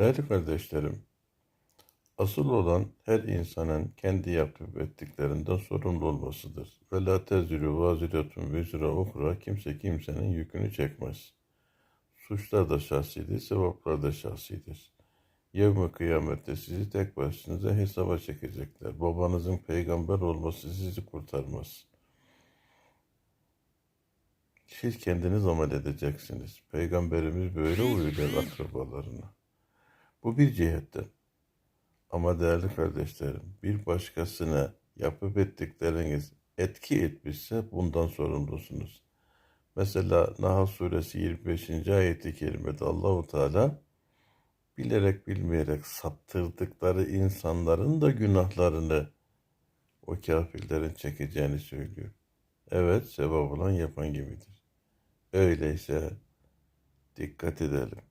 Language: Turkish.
Değerli kardeşlerim, asıl olan her insanın kendi yapıp ettiklerinden sorumlu olmasıdır. Ve la tezirü vaziretun vezira ukra kimse kimsenin yükünü çekmez. Suçlar da şahsidir, sevaplar da şahsidir. Yevmi kıyamette sizi tek başınıza hesaba çekecekler. Babanızın peygamber olması sizi kurtarmaz. Siz kendiniz amel edeceksiniz. Peygamberimiz böyle uyuruyor akrabalarına. Bu bir cihetten. Ama değerli kardeşlerim, bir başkasına yapıp ettikleriniz etki etmişse bundan sorumlusunuz. Mesela Nahl suresi 25. ayeti kerimede Allahu Teala bilerek bilmeyerek saptırdıkları insanların da günahlarını o kafirlerin çekeceğini söylüyor. Evet, sevap olan yapan gibidir. Öyleyse dikkat edelim.